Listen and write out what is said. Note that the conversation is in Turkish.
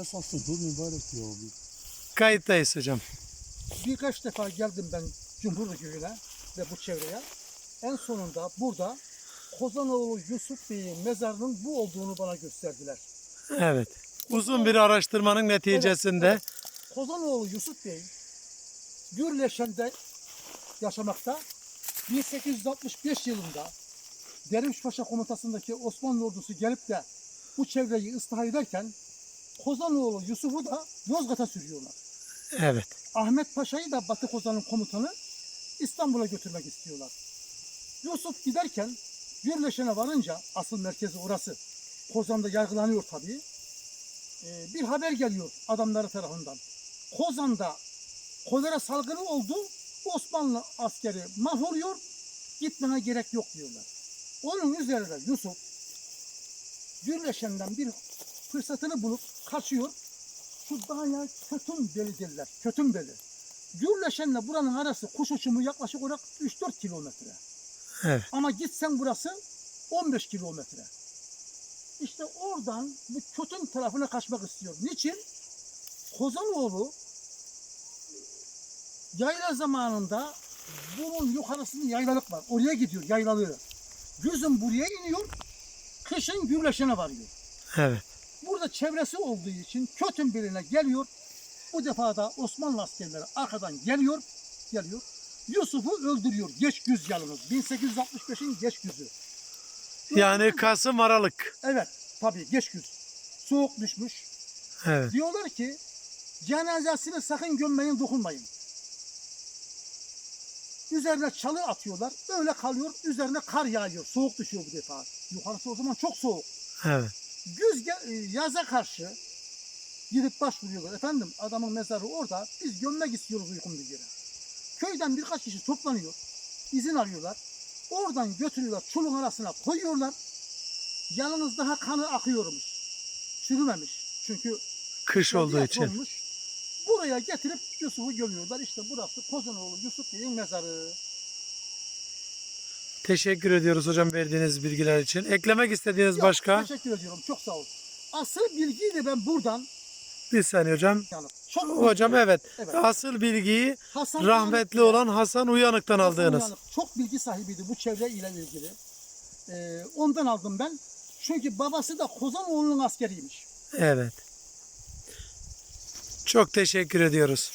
Esası dur mübarek ya abi. Kayıttayız hocam. Birkaç defa geldim ben Cumhurlu Köyü'ne ve bu çevreye. En sonunda burada Kozanoğlu Yusuf Bey'in mezarının bu olduğunu bana gösterdiler. Evet. Uzun bir araştırmanın neticesinde Kozanoğlu Yusuf Bey Gürleşen'de yaşamakta. 1865 yılında Dervişpaşa komutasındaki Osmanlı ordusu gelip de bu çevreyi ıslah ederken Kozanoğlu Yusuf'u da Yozgat'a sürüyorlar. evet. Ahmet Paşa'yı da Batı Kozan'ın komutanı İstanbul'a götürmek istiyorlar. Yusuf giderken Gürleşen'e varınca asıl merkezi orası. Kozan'da yargılanıyor tabii. Ee, bir haber geliyor adamları tarafından. Kozan'da kolera salgını oldu. Osmanlı askeri mahvoluyor. Gitmene gerek yok diyorlar. Onun üzerine Yusuf Gürleşen'den bir fırsatını bulup kaçıyor. Şu dağa kötüm beli derler. Kötüm beli. Gürleşenle buranın arası kuş uçumu yaklaşık olarak 3-4 kilometre. Evet. Ama gitsen burası 15 kilometre. İşte oradan bu kötüm tarafına kaçmak istiyor. Niçin? Kozanoğlu yayla zamanında bunun yukarısında yaylalık var. Oraya gidiyor yaylalığı. Güzün buraya iniyor. Kışın Gürleşen'e varıyor. Evet. Burada çevresi olduğu için Kötün birine geliyor. Bu defa da Osmanlı askerleri arkadan geliyor. Geliyor. Yusuf'u öldürüyor. Geç güz yalnız. 1865'in geç güzü. Yani Kasım Aralık. Evet. Tabii geç güz. Soğuk düşmüş. Evet. Diyorlar ki cenazesini sakın gömmeyin, dokunmayın. Üzerine çalı atıyorlar. Öyle kalıyor. Üzerine kar yağıyor. Soğuk düşüyor bu defa. Yukarısı o zaman çok soğuk. Evet. Güz e, yaza karşı gidip başvuruyorlar. Efendim adamın mezarı orada. Biz gömmek istiyoruz uygun bir yere. Köyden birkaç kişi toplanıyor. izin arıyorlar. Oradan götürüyorlar. Çulun arasına koyuyorlar. Yalnız daha kanı akıyormuş. Çürümemiş. Çünkü Kış olduğu için. olmuş. Buraya getirip Yusuf'u gömüyorlar. İşte burası Kozanoğlu Yusuf Bey'in mezarı. Teşekkür ediyoruz hocam verdiğiniz bilgiler için. Eklemek istediğiniz Yok, başka? Teşekkür ediyorum. Çok sağ ol. Asıl bilgiyi de ben buradan Bir saniye hocam. çok Hocam evet. Evet. Asıl bilgiyi Hasan rahmetli Uyanık- olan Hasan Uyanık'tan Hasan aldığınız. Uyanık çok bilgi sahibiydi bu çevre ile ilgili. Ee, ondan aldım ben. Çünkü babası da Kozanoğlu'nun askeriymiş. Evet. Çok teşekkür ediyoruz.